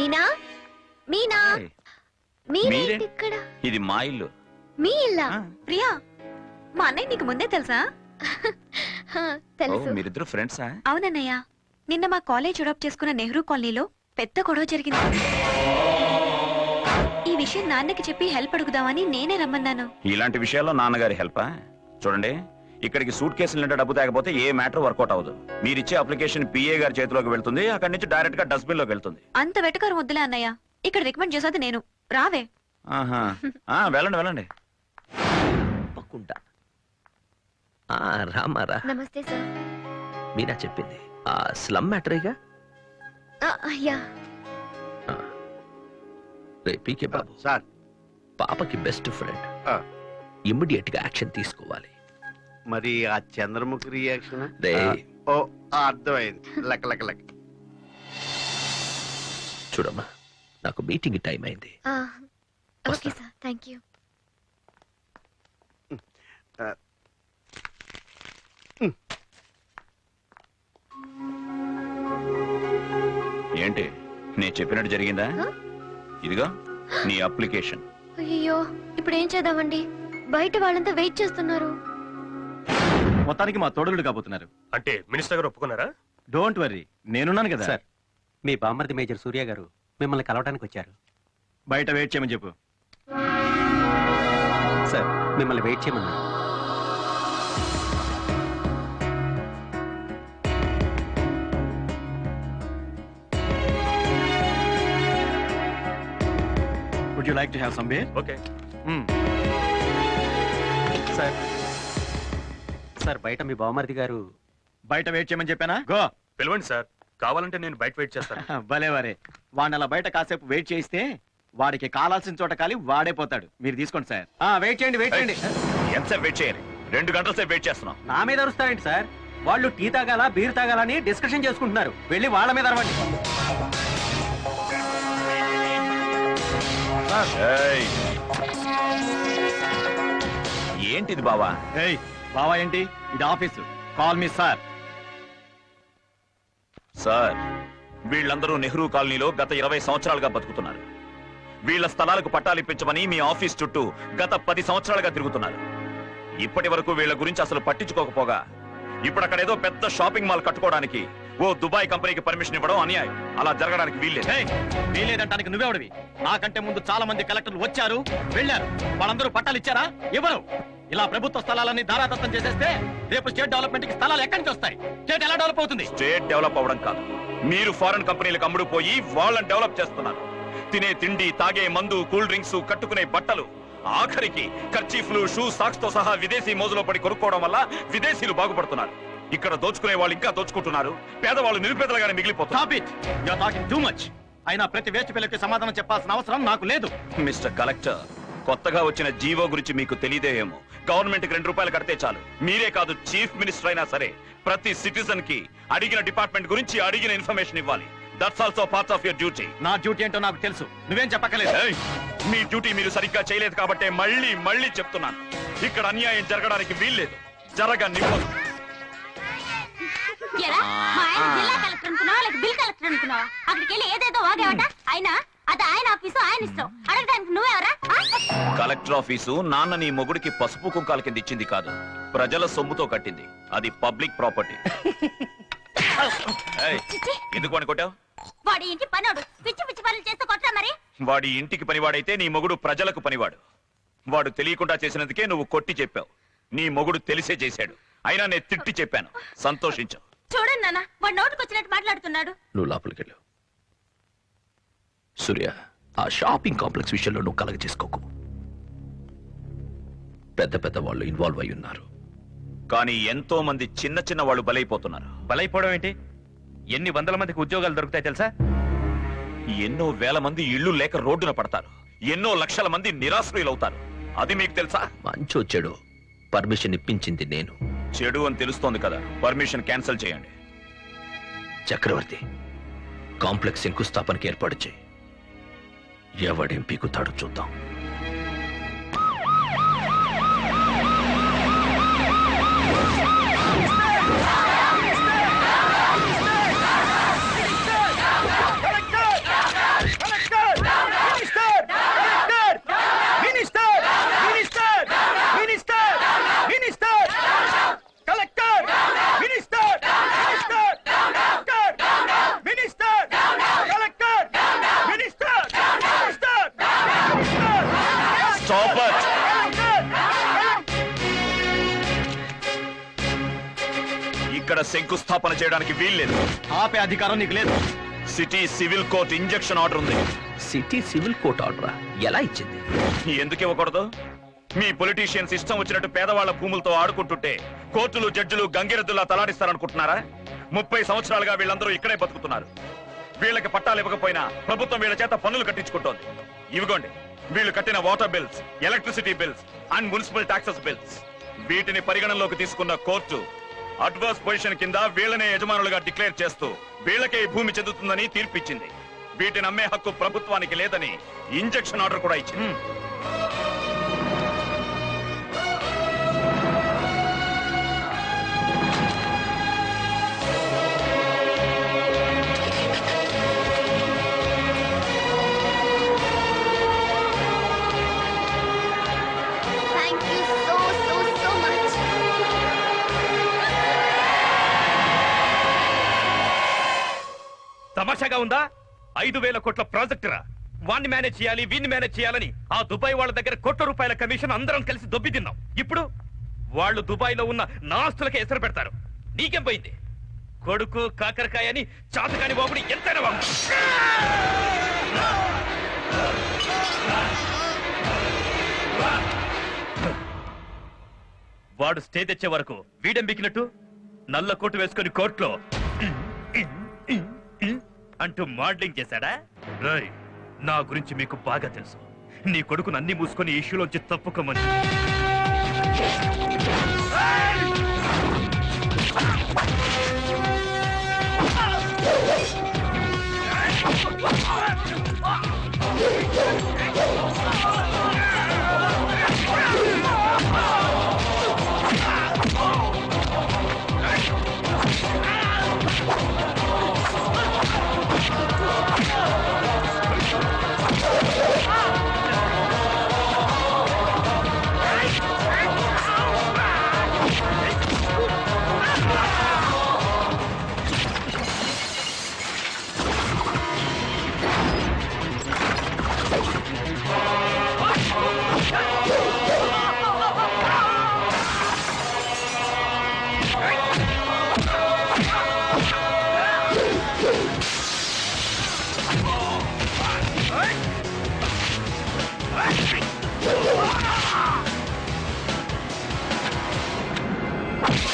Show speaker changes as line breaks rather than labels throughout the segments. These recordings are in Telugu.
మీనా? మీనా?
హాయ్.
మీరేంటి
మీరే-
ఇక్కడ?
ఇది మా ఇల్లు.
మీ ఇల్లా?
ఆ,
ప్రియా మా అన్నయ్య నీకు ముందే తెలుసా?
హా,
ఓ,
తెలుసు
మీరిద్దరు ఫ్రెండ్సా?
అవునన్నయ్య నిన్న మా కాలేజ్ అడాప్ట్ చేసుకున్న నెహ్రూ కాలనీలో పెద్ద గొడవ జరిగింది. ఈ విషయం నాన్నకి చెప్పి హెల్ప్ అడుగుదామని నేనే రమ్మన్నాను.
ఇలాంటి విషయాల్లో నాన్నగారి హెల్పా? చూడండి ఇక్కడికి సూట్ కేసులు నిండా డబ్బు తేకపోతే ఏ మ్యాటర్ వర్కౌట్ అవ్వదు. మీరిచ్చే అప్లికేషన్ పిఏ గారి చేతిలోకి వెళ్తుంది అక్కడి నుంచి డైరెక్ట్గా డస్ట్బిన్లోకి వెళ్తుంది.
అంత వెటకారం వద్దులే అన్నయ్య. ఇక్కడ రికమెండ్ చేసేది నేను. రావే.
ఆహా. ఆ, వెళ్ళండి వెళ్ళండి.
తప్పకుండా. ఆ, రామారా
నమస్తే సార్.
మీనా చెప్పింది. ఆ స్లమ్ మ్యాటరేగా
ఆ, యా.
రే పీకే బాబు.
సార్.
పాపకి బెస్ట్ ఫ్రెండ్.
ఆ.
ఇమ్మీడియట్గా యాక్షన్ తీసుకోవాలి.
మరి ఆ చంద్రముఖి రియాక్షన్ ఓ ఆ, అర్థమైంది. లెక్క లెక్క లెక్క
చూడమ్మా నాకు మీటింగ్ టైం అయింది.
ఆ, ఓకే
వస్తా.
సార్ థ్యాంక్ యూ
ఏంటి? నేను చెప్పినట్టు జరిగిందా?
హ?
ఇదిగో నీ అప్లికేషన్.
అయ్యో ఇప్పుడు ఏం చేద్దామండి? బయట వాళ్ళంతా వెయిట్ చేస్తున్నారు.
మొత్తానికి మా తోడుగుడు కాబోతున్నారు.
అంటే మినిస్టర్ గారు ఒప్పుకున్నారా?
డోంట్ వర్రీ నేనున్నాను కదా.
సార్ మీ బామ్మర్ది మేజర్ సూర్య గారు మిమ్మల్ని కలవడానికి వచ్చారు.
బయట వెయిట్ చేయమని చెప్పు.
సార్ మిమ్మల్ని వెయిట్ చేయమన్నారు
would you like to have some beer
okay
sir sir బయట మీ బామ్మర్ది గారు.
బయట వెయిట్ చేయమని చెప్పానా? గో
పిలవండి సార్. కావాలంటే నేను బయట వెయిట్ చేస్తాను.
భలే వరే. వాడిని అలా బయట కాసేపు వెయిట్ చేయిస్తే వాడికి కావాల్సిన చోట కాలి వాడే పోతాడు. మీరు తీసుకోండి సార్.
ఆ, వెయిట్ చేయండి వెయిట్ చేయండి.
ఎంతసేపు వెయిట్ చేయాలి? రెండు గంటల సేపు వెయిట్ చేస్తున్నాం.
నా మీద అరుస్తారేంటి సార్? వాళ్ళు టీ తాగాల బీర్ తాగాల అని డిస్కషన్ చేసుకుంటున్నారు. వెళ్ళి వాళ్ళ మీద అరవండి.
ఏంటిది బావా?
ఏయ్ బావా ఏంటి? ఇది office. Call me sir.
Sir వీళ్ళందరూ నెహ్రూ కాలనీలో గత ఇరవై సంవత్సరాలుగా బతుకుతున్నారు. వీళ్ళ స్థలాలకు పట్టాలిప్పించమని మీ ఆఫీస్ చుట్టూ గత పది సంవత్సరాలుగా తిరుగుతున్నారు. ఇప్పటి వరకు వీళ్ళ గురించి అసలు పట్టించుకోకపోగా ఇప్పుడు అక్కడ ఏదో పెద్ద షాపింగ్ మాల్ కట్టుకోవడానికి ఓ దుబాయ్ కంపెనీకి పర్మిషన్ ఇవ్వడం అన్యాయం. అలా జరగడానికి వీల్లేదు.
వీలేదంటానికి నువ్వెవడివి? నాకంటే ముందు చాలా మంది కలెక్టర్లు వచ్చారు వెళ్ళారు. వాళ్ళందరూ పట్టాలు ఇచ్చారా? ఇవ్వరు. ఇలా ప్రభుత్వ స్థలాలన్నీ ధారాదత్తం చేసేస్తే రేపు స్టేట్ డెవలప్మెంట్కి స్థలాలు ఎక్కడి నుంచి వస్తాయి? స్టేట్ ఎలా డెవలప్ అవుతుంది?
స్టేట్ డెవలప్ అవ్వడం కాదు. మీరు ఫారెన్ కంపెనీలకు అమ్ముడు పోయి వాళ్ళని డెవలప్ చేస్తున్నారు. తినే తిండి తాగే మందు కూల్ డ్రింక్స్ కట్టుకునే బట్టలు. ఆఖరికి ఖర్చీఫ్లు షూ సాక్స్తో సహా విదేశీ మోజులో పడి కొనుక్కోవడం వల్ల విదేశీయులు బాగుపడుతున్నారు. ఇక్కడ దోచుకునే వాళ్ళు ఇంకా దోచుకుంటున్నారు. పేదవాళ్ళు నిరుపేదలుగానే
మచ్ అయినా ప్రతి వేస్ట్ పిల్లకి సమాధానం చెప్పాల్సిన అవసరం నాకు లేదు.
మిస్టర్ కలెక్టర్ కొత్తగా వచ్చిన జీవో గురించి మీకు తెలియదేమో గవర్నమెంట్కి రెండు రూపాయలు కడితే చాలు. మీరే కాదు చీఫ్ మినిస్టర్ అయినా సరే ప్రతి సిటిజన్కి అడిగిన డిపార్ట్మెంట్ గురించి అడిగిన ఇన్ఫర్మేషన్ ఇవ్వాలి. That's also part of your duty
నా డ్యూటీ ఏంటో నాకు తెలుసు. నువ్వేం చెప్పక్కలేదు
ఏయ్! మీ డ్యూటీ మీరు సరిగ్గా చేయలేదు కాబట్టే మళ్ళీ మళ్ళీ చెప్తున్నాను. ఇక్కడ అన్యాయం జరగడానికి వీల్లేదు. జరగనివ్వదు
ఎరా, మా ఆయన జిల్లా కలెక్టర్ అనుకున్నావా లేక బిల్ కలెక్టర్ అనుకున్నావా? అక్కడికి వెళ్ళి ఏదేదో వాగేవట? అయినా అది ఆయన ఆఫీసు ఆయన ఇష్టం. అడగడానికి నువ్వెవరా? ఆ?
కలెక్టర్ ఆఫీసు నాన్న నీ మొగుడికి పసుపు కుంకాల కింద ఇచ్చింది కాదు. ప్రజల సొమ్ముతో కట్టింది. అది పబ్లిక్ ప్రాపర్టీ. ఎందుకు అనుకుంటావు
వాడి ఇంటి పనోడు. పిచ్చి పిచ్చి పనులు చేస్తూ కొట్టరా మరి?
వాడి ఇంటికి పనివాడైతే నీ మొగుడు ప్రజలకు పనివాడు. వాడు తెలియకుండా చేసినందుకే నువ్వు కొట్టి చెప్పావు. నీ మొగుడు తెలిసే చేశాడు. అయినా నేను తిట్టి చెప్పాను. సంతోషించావు
చూడండి నాన్న వాడు నోటికి వచ్చినట్టు మాట్లాడుతున్నాడు.
నువ్వు లోపలికి వెళ్ళు సూర్య ఆ షాపింగ్ కాంప్లెక్స్ విషయంలో నువ్వు కలగ చేసుకోకు. పెద్ద పెద్ద వాళ్ళు ఇన్వాల్వ్ అయి ఉన్నారు.
కానీ ఎంతో మంది చిన్న చిన్న వాళ్ళు బలైపోతున్నారు.
బలైపోవడం ఏంటి? ఎన్ని వందల మందికి ఉద్యోగాలు దొరుకుతాయి తెలుసా?
ఎన్నో వేల మంది ఇళ్ళు లేక రోడ్డున పడతారు. ఎన్నో లక్షల మంది నిరాశ్రయులవుతారు. అది మీకు తెలుసా?
మంచో చెడు పర్మిషన్ ఇప్పించింది నేను.
చెడు అని తెలుస్తోంది కదా. పర్మిషన్ క్యాన్సిల్ చేయండి.
చక్రవర్తి కాంప్లెక్స్ శంకుస్థాపనకి ఏర్పాటు చేయి. ఎవడేం పీకుతాడో చూద్దాం.
ఇక్కడ శంకుస్థాపన చేయడానికి వీల్లేదు.
ఆపే అధికారం నీకు లేదు.
City civil court injunction order ఉంది.
సిటీ సివిల్ కోర్ట్ ఆర్డరా? ఎలా ఇచ్చింది?
ఎందుకు ఇవ్వకూడదు? మీ పొలిటీషియన్స్ ఇష్టం వచ్చినట్టు పేదవాళ్ళ భూములతో ఆడుకుంటుంటే కోర్టులు జడ్జిలు గంగిరెద్దులా తలాడిస్తారనుకుంటున్నారా? ముప్పై సంవత్సరాలుగా వీళ్ళందరూ ఇక్కడే బతుకుతున్నారు. వీళ్ళకి పట్టాలు ఇవ్వకపోయినా ప్రభుత్వం వీళ్ళ చేత పన్నులు కట్టించుకుంటోంది. ఇవిగోండి. వీళ్ళు కట్టిన water bills electricity bills and municipal taxes bills. వీటిని పరిగణనలోకి తీసుకున్న కోర్టు అడ్వర్స్ పొజిషన్ కింద వీళ్ళనే యజమానులుగా డిక్లేర్ చేస్తూ వీళ్ళకే ఈ భూమి చెందుతుందని తీర్పిచ్చింది. వీటిని అమ్మే హక్కు ప్రభుత్వానికి లేదని ఇంజెక్షన్ ఆర్డర్ కూడా ఇచ్చింది.
తమాషాగా ఉందా? ఐదు వేల కోట్ల ప్రాజెక్టురా వాణ్ణి మేనేజ్ చేయాలి విన్ మేనేజ్ చేయాలని ఆ దుబాయ్ వాళ్ళ దగ్గర కోట్ల రూపాయల కమిషన్ అందరం కలిసి దొబ్బి తిన్నాం. ఇప్పుడు వాళ్ళు దుబాయ్లో ఉన్న నాస్తులకే ఎసరు పెడతారు. నీకేం పోయింది? కొడుకు కాకరకాయ అని చాతకాని బాబుని ఎంతైనా బాబు వాడు స్టే తెచ్చే వరకు వీడెంబికినట్టు నల్ల కోటు వేసుకుని కోర్టులో అంటూ మోడలింగ్ చేశాడా? రై నా గురించి మీకు బాగా తెలుసు. నీ కొడుకును అన్ని మూసుకొని ఇష్యూలోంచి తప్పుకోమని.
you.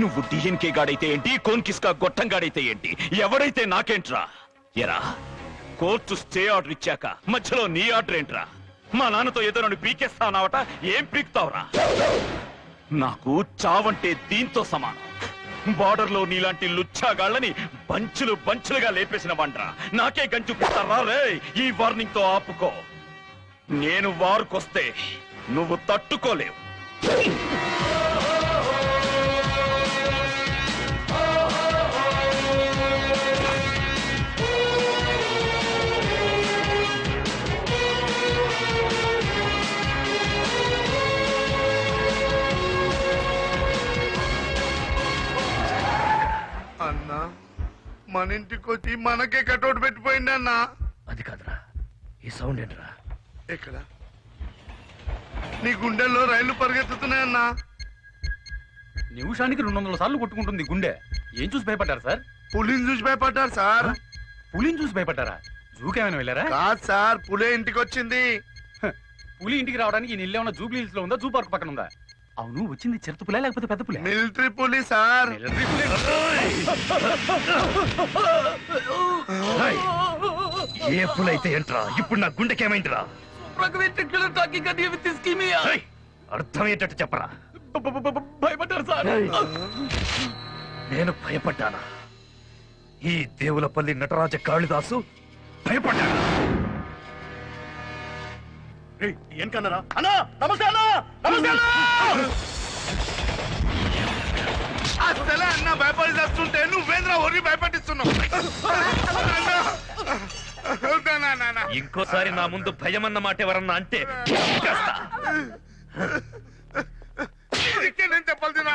నువ్వు డిఎన్కే గాడైతే ఏంటి? కోన్కిస్కా గొట్టం గాడైతే ఏంటి? ఎవడైతే నాకేంట్రా? ఎరా కోర్టు స్టే ఆర్డర్ ఇచ్చాక మధ్యలో నీ ఆర్డర్ ఏంట్రా? మా నాన్నతో ఏదో నన్ను పీకేస్తావునావట ఏం పీక్తావురా? నాకు చావంటే దీంతో సమానం. బార్డర్లో నీలాంటి లుచ్చాగాళ్ళని బంచులు బంచులుగా లేపేసిన వండ్రా నాకే గంచు పిస్తారా రే ఈ వార్నింగ్తో ఆపుకో. నేను వారుకొస్తే నువ్వు తట్టుకోలేవు.
మన ఇంటికి వచ్చి మనకే కటౌట్ పెట్టిపోయింది అన్నా
అది కాదురా. ఈ సౌండ్ ఏంట్రా?
ఎక్కడ? నీ గుండెల్లో రైళ్ళు పరిగెత్తుతున్నాయన్నా.
నిమిషానికి రెండు వందల సార్లు కొట్టుకుంటుంది గుండె. ఏం చూసి భయపడ్డారు సార్?
పులిని చూసి భయపడ్డారు సార్.
పులిని చూసి భయపడ్డారా? జూకేమైనా వెళ్ళారా?
కాదు సార్ పులే ఇంటికి వచ్చింది
పులి ఇంటికి రావడానికి ఏమన్నా జూబ్లీ హిల్స్లో ఉందా? జూ పార్క్ పక్కన ఉందా? అవును వచ్చింది చిరుత పులే లేకపోతే పెద్ద పులే?
మిలిటరీ పులి సార్.
మిలిటరీ పులే.
ఏ పులైతే ఏంట్రా? ఇప్పుడు నా గుండెకేమైందిరా అర్థమయ్యేటట్టు చెప్పరా?
భయపడ్డారు సార్.
నేను భయపడ్డానా? ఈ దేవులపల్లి నటరాజ కాళిదాసు భయపడ్డాను?
ఏనకన్నారా అన్నా నమస్తే అన్నా నమస్తే అన్నా! అసలే అన్న భయపడి నువ్వేంద్ర ఒరి భయపడిస్తున్నావు?
ఇంకోసారి నా ముందు భయం అన్న మాట ఎవరన్నా అంటే చెప్పాలి నా